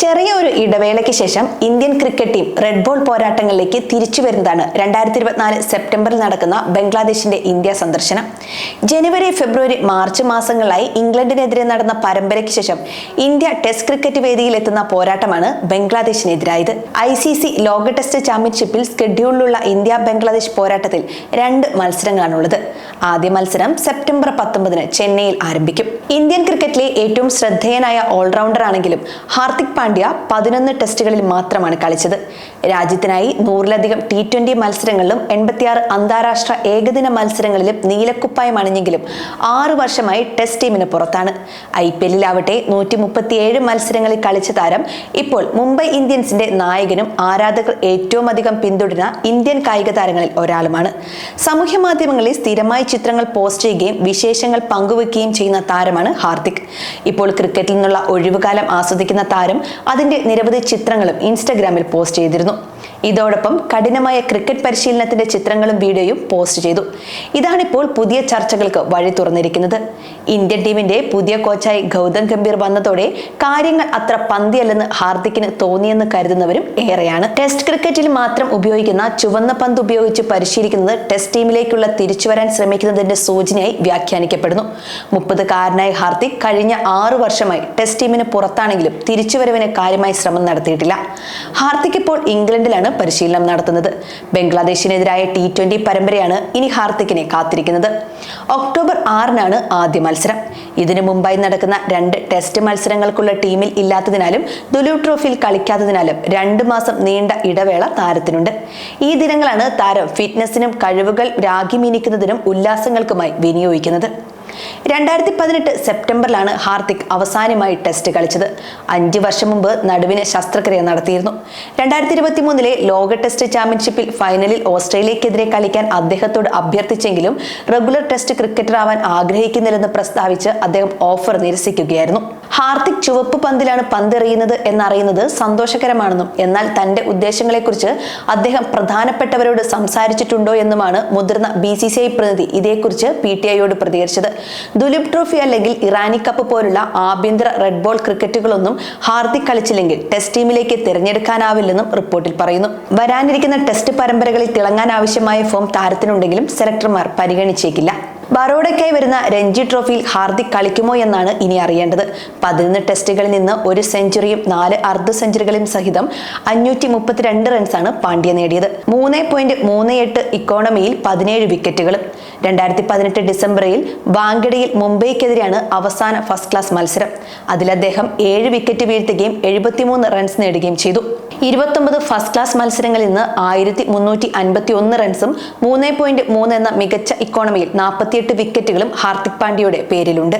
ചെറിയ ഒരു ഇടവേളയ്ക്ക് ശേഷം Indian cricket team red ball പോരാട്ടങ്ങളിലേക്ക് തിരിച്ചു വരുന്നതാണ് രണ്ടായിരത്തി ഇരുപത്തിനാല് സെപ്റ്റംബറിൽ നടക്കുന്ന ബംഗ്ലാദേശിന്റെ ഇന്ത്യ സന്ദർശനം. ജനുവരി ഫെബ്രുവരി മാർച്ച് മാസങ്ങളിലായി ഇംഗ്ലണ്ടിനെതിരെ നടന്ന പരമ്പരയ്ക്ക് ശേഷം ഇന്ത്യ ടെസ്റ്റ് ക്രിക്കറ്റ് വേദിയിൽ എത്തുന്ന പോരാട്ടമാണ് ബംഗ്ലാദേശിനെതിരായത്. ഐ സി സി ലോക ടെസ്റ്റ് ചാമ്പ്യൻഷിപ്പിൽ സ്കെഡ്യൂളിലുള്ള ഇന്ത്യ ബംഗ്ലാദേശ് പോരാട്ടത്തിൽ രണ്ട് മത്സരങ്ങളാണുള്ളത്. ആദ്യ മത്സരം സെപ്റ്റംബർ പത്തൊമ്പതിന് ചെന്നൈയിൽ ആരംഭിക്കും. ഇന്ത്യൻ ക്രിക്കറ്റിലെ ഏറ്റവും ശ്രദ്ധേയനായ ഓൾറൗണ്ടർ ആണെങ്കിലും ഹാർദിക് പാണ്ഡ്യ പതിനൊന്ന് ടെസ്റ്റുകളിൽ മാത്രമാണ് കളിച്ചത്. രാജ്യത്തിനായി നൂറിലധികം ടി ട്വന്റി മത്സരങ്ങളിലും എൺപത്തിയാറ് അന്താരാഷ്ട്ര ഏകദിന മത്സരങ്ങളിലും നീലക്കുപ്പായം അണിഞ്ഞെങ്കിലും ആറു വർഷമായി ടെസ്റ്റ് ടീമിന് പുറത്താണ്. ഐ പി എല്ലിലാവട്ടെ നൂറ്റി മുപ്പത്തിയേഴ് മത്സരങ്ങളിൽ കളിച്ച താരം ഇപ്പോൾ മുംബൈ ഇന്ത്യൻസിന്റെ നായകനും ആരാധകർ ഏറ്റവും അധികം പിന്തുടരുന്ന ഇന്ത്യൻ കായിക താരങ്ങളിൽ ഒരാളുമാണ്. സാമൂഹ്യ മാധ്യമങ്ങളിൽ സ്ഥിരമായി ചിത്രങ്ങൾ പോസ്റ്റ് ചെയ്യുകയും വിശേഷങ്ങൾ പങ്കുവെക്കുകയും ചെയ്യുന്ന താരമാണ് ഹാർദിക്. ഇപ്പോൾ ക്രിക്കറ്റിൽ നിന്നുള്ള ഒഴിവുകാലം ആസ്വദിക്കുന്ന താരം അതിന്റെ നിരവധി ചിത്രങ്ങളും ഇൻസ്റ്റഗ്രാമിൽ പോസ്റ്റ് ചെയ്തിരുന്നു. ഇതോടൊപ്പം കഠിനമായ ക്രിക്കറ്റ് പരിശീലനത്തിന്റെ ചിത്രങ്ങളും വീഡിയോയും പോസ്റ്റ് ചെയ്തു. ഇതാണിപ്പോൾ പുതിയ ചർച്ചകൾക്ക് വഴി തുറന്നിരിക്കുന്നത്. ഇന്ത്യൻ ടീമിന്റെ പുതിയ കോച്ചായി ഗൗതം ഗംഭീർ വന്നതോടെ കാര്യങ്ങൾ അത്ര പന്തിയല്ലെന്ന് ഹാർദിക്കിന് തോന്നിയെന്ന് കരുതുന്നവരും ഏറെയാണ്. ടെസ്റ്റ് ക്രിക്കറ്റിൽ മാത്രം ഉപയോഗിക്കുന്ന ചുവന്ന പന്ത് ഉപയോഗിച്ച് പരിശീലിക്കുന്നത് ടെസ്റ്റ് ടീമിലേക്കുള്ള തിരിച്ചുവരാൻ ശ്രമിക്കുന്നതിന്റെ സൂചനയായി വ്യാഖ്യാനിക്കപ്പെടുന്നു. മുപ്പതുകാരനായ ഹാർദിക് കഴിഞ്ഞ ആറു വർഷമായി ടെസ്റ്റ് ടീമിന് പുറത്താണെങ്കിലും തിരിച്ചുവരവിന് കാര്യമായി ശ്രമം നടത്തിയിട്ടില്ല. ഹാർദിക് ഇപ്പോൾ ഇംഗ്ലണ്ടിലാണ് പരിശീലനം നടത്തുന്നത്. ബംഗ്ലാദേശിനെതിരായ ടി ട്വന്റി പരമ്പരയാണ് ഇനി ഹാർദിക്കിനെ കാത്തിരിക്കുന്നത്. ഒക്ടോബർ ആറിനാണ് ആദ്യ മത്സരം. ഇതിനു മുമ്പായി നടക്കുന്ന രണ്ട് ടെസ്റ്റ് മത്സരങ്ങൾക്കുള്ള ടീമിൽ ഇല്ലാത്തതിനാലും ദുലു ട്രോഫിയിൽ കളിക്കാത്തതിനാലും രണ്ട് മാസം നീണ്ട ഇടവേള താരത്തിനുണ്ട്. ഈ ദിനങ്ങളാണ് താരം ഫിറ്റ്നസിനും കഴിവുകൾ രാഗിമീനിക്കുന്നതിനും ഉല്ലാസങ്ങൾക്കുമായി വിനിയോഗിക്കുന്നത്. രണ്ടായിരത്തി പതിനെട്ട് സെപ്റ്റംബറിലാണ് ഹാർദിക് അവസാനമായി ടെസ്റ്റ് കളിച്ചത്. അഞ്ച് വർഷം മുമ്പ് നടുവിന് ശസ്ത്രക്രിയ നടത്തിയിരുന്നു. രണ്ടായിരത്തി ഇരുപത്തി മൂന്നിലെ ലോക ടെസ്റ്റ് ചാമ്പ്യൻഷിപ്പിൽ ഫൈനലിൽ ഓസ്ട്രേലിയക്കെതിരെ കളിക്കാൻ അദ്ദേഹത്തോട് അഭ്യർത്ഥിച്ചെങ്കിലും റെഗുലർ ടെസ്റ്റ് ക്രിക്കറ്റർ ആവാൻ ആഗ്രഹിക്കുന്നില്ലെന്ന് പ്രസ്താവിച്ച് അദ്ദേഹം ഓഫർ നിരസിക്കുകയായിരുന്നു. ഹാർദിക് ചുവപ്പ് പന്തിലാണ് പന്തെറിയുന്നത് എന്നറിയുന്നത് സന്തോഷകരമാണെന്നും എന്നാൽ തന്റെ ഉദ്ദേശങ്ങളെക്കുറിച്ച് അദ്ദേഹം പ്രധാനപ്പെട്ടവരോട് സംസാരിച്ചിട്ടുണ്ടോ എന്നുമാണ് മുതിർന്ന ബി സി സി ഐ പ്രതിനിധി ഇതേക്കുറിച്ച് പി ടി ഐയോട് പ്രതികരിച്ചത്. ദുലീപ് ട്രോഫി അല്ലെങ്കിൽ ഇറാനി കപ്പ് പോലുള്ള ആഭ്യന്തര റെഡ് ബോൾ ക്രിക്കറ്റുകളൊന്നും ഹാർദിക് കളിച്ചില്ലെങ്കിൽ ടെസ്റ്റ് ടീമിലേക്ക് തിരഞ്ഞെടുക്കാനാവില്ലെന്നും റിപ്പോർട്ടിൽ പറയുന്നു. വരാനിരിക്കുന്ന ടെസ്റ്റ് പരമ്പരകളിൽ തിളങ്ങാൻ ആവശ്യമായ ഫോം താരത്തിനുണ്ടെങ്കിലും സെലക്ടർമാർ പരിഗണിച്ചേക്കില്ല. ബറോഡയ്ക്കായി വരുന്ന രഞ്ജി ട്രോഫിയിൽ ഹാർദിക് കളിക്കുമോ എന്നാണ് ഇനി അറിയേണ്ടത്. പതിനൊന്ന് ടെസ്റ്റുകളിൽ നിന്ന് ഒരു സെഞ്ചുറിയും നാല് അർദ്ധ സെഞ്ചുറികളും സഹിതം അഞ്ഞൂറ്റി മുപ്പത്തിരണ്ട് റൺസാണ് പാണ്ഡ്യ നേടിയത്. മൂന്ന് പോയിന്റ് മൂന്ന് എട്ട് ഇക്കോണമിയിൽ പതിനേഴ് വിക്കറ്റുകൾ രണ്ടായിരത്തി പതിനെട്ട് ഡിസംബറിൽ വാങ്കഡയിൽ മുംബൈക്കെതിരെയാണ് അവസാന ഫസ്റ്റ് ക്ലാസ് മത്സരം. അതിൽ അദ്ദേഹം ഏഴ് വിക്കറ്റ് വീഴ്ത്തുകയും എഴുപത്തിമൂന്ന് റൺസ് നേടുകയും ചെയ്തു. ഇരുപത്തൊമ്പത് ഫസ്റ്റ് ക്ലാസ് മത്സരങ്ങളിൽ നിന്ന് ആയിരത്തി മുന്നൂറ്റി അൻപത്തി ഒന്ന് റൺസും മൂന്ന് പോയിന്റ് മൂന്ന് എന്ന മികച്ച ഇക്കോണമിയിൽ നാൽപ്പത്തിയെട്ട് വിക്കറ്റുകളും ഹാർദിക് പാണ്ഡ്യയുടെ പേരിലുണ്ട്.